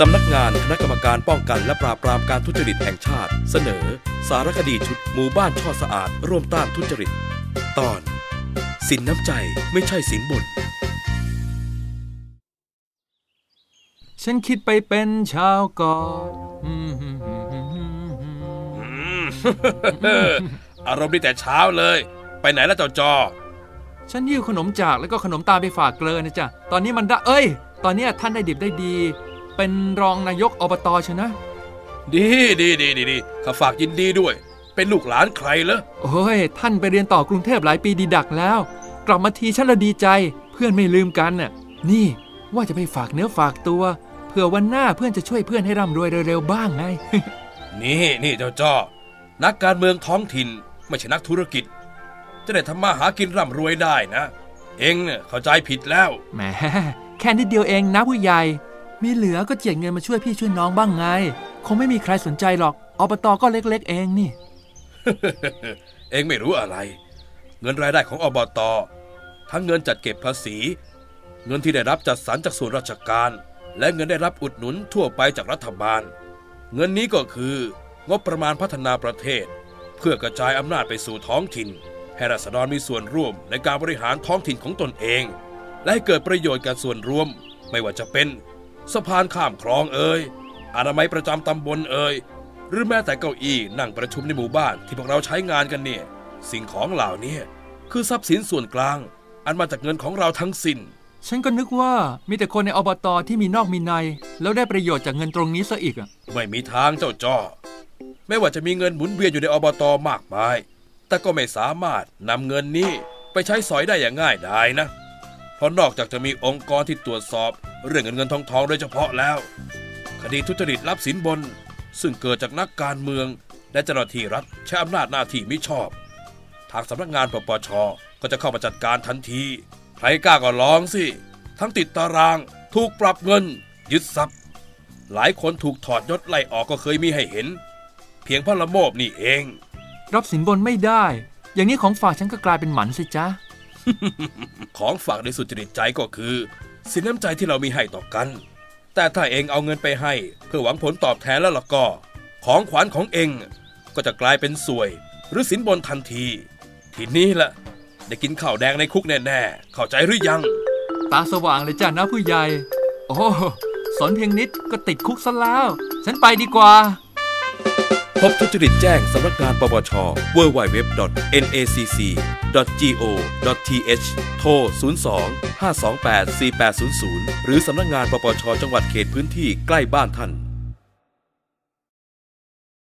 สำนักงานคณะกรรมการป้องกันและปราบปรามการทุจริตแห่งชาติ เสนอ สารคดีชุดหมู่บ้านช่อสะอาด ร่วมต้านทุจริต ตอน สินน้ำใจไม่ใช่สินบน ฉันคิดไปเป็นชาวเกาะอารมณ์ดีแต่เช้าเลย ไปไหนแล้วเจ้าจอ ฉันยิ้วขนมจากแล้วก็ขนมตาลไปฝากเกลอนะจ๊ะ ตอนนี้มันได้เอ้ย ตอนนี้ท่านได้ดิบได้ดี เป็นรองนายกอบตชนะ ดีดีดีดีดีข้าฝากยินดีด้วย เป็นลูกหลานใครเหรอโอ้ย ท่านไปเรียนต่อกรุงเทพหลายปีดีดักแล้ว กลับมาทีฉันละดีใจ เพื่อนไม่ลืมกันน่ะ นี่ว่าจะไปฝากเนื้อฝากตัว เผื่อวันหน้าเพื่อนจะช่วยเพื่อนให้ร่ำรวยเร็วๆบ้างไง นี่นี่เจ้าจ้อนักการเมืองท้องถิ่นไม่ใช่นักธุรกิจ จะได้ทำมาหากินร่ำรวยได้นะ เองเนี่ยเข้าใจผิดแล้ว แหม แค่นิดเดียวเองนะผู้ใหญ่ มีเหลือก็เจียดเงินมาช่วยพี่ช่วยน้องบ้างไง คงไม่มีใครสนใจหรอกอบตก็เล็ก ๆ เองนี่ เองไม่รู้อะไร เงินรายได้ของอบตทั้งเงินจัดเก็บภาษี เงินที่ได้รับจัดสรรจากส่วนราชการ และเงินได้รับอุดหนุนทั่วไปจากรัฐบาล เงินนี้ก็คืองบประมาณพัฒนาประเทศ เพื่อกระจายอำนาจไปสู่ท้องถิ่น ให้ราษฎรมีส่วนร่วมในการบริหารท้องถิ่นของตนเอง และให้เกิดประโยชน์แก่ส่วนรวม ไม่ว่าจะเป็น สะพานข้ามคลองเอ่ยอนามัยประจำตำบลเอ่ยหรือแม้แต่เก้าอี้นั่งประชุมในหมู่บ้านที่พวกเราใช้งานกันเนี่ย สิ่งของเหล่านี้คือทรัพย์สินส่วนกลาง อันมาจากเงินของเราทั้งสิ้น ฉันก็นึกว่ามีแต่คนในอบตที่มีนอกมีใน แล้วได้ประโยชน์จากเงินตรงนี้ซะอีกอะไม่มีทางเจ้าจ้อไม่ว่าจะมีเงินหมุนเวียนอยู่ในอบตมากมาย แต่ก็ไม่สามารถนำเงินนี้ไปใช้สอยได้อย่างง่ายดายนะ เพราะนอกจากจะมีองค์กรที่ตรวจสอบ เรื่องเงินเงินทองทองโดยเฉพาะแล้ว คดีทุจริตรับสินบน ซึ่งเกิดจากนักการเมือง และเจ้าหน้าที่รัฐใช้อำนาจหน้าที่มิชอบ ทางสำนักงานปปชก็จะเข้ามาจัดการทันที ใครกล้าก็ลองสิ ทั้งติดตาราง ถูกปรับเงิน ยึดทรัพย์ หลายคนถูกถอดยศไล่ออกก็เคยมีให้เห็น เพียงเพราะละโมบนี่เอง รับสินบนไม่ได้ อย่างนี้ของฝากฉันก็กลายเป็นหมันสิจ๊ะของฝากในสุจริตใจก็คือ สินน้ำใจที่เรามีให้ต่อกัน แต่ถ้าเองเอาเงินไปให้ เพื่อหวังผลตอบแทนแล้วล่ะก็ ของขวัญของเองก็จะกลายเป็นสวย หรือสินบนทันที ทีนี้ละได้กินข้าวแดงในคุกแน่ๆเข้าใจหรือยัง ตาสว่างเลยจ้ะนะผู้ใหญ่ โอ้สนเพียงนิดก็ติดคุกซะแล้ว ฉันไปดีกว่า พบทุจริตแจ้งสำนักงานปปช www.nacc.go.th โทร 02 528 4800 หรือสำนักงานปปช จังหวัดเขตพื้นที่ใกล้บ้านท่าน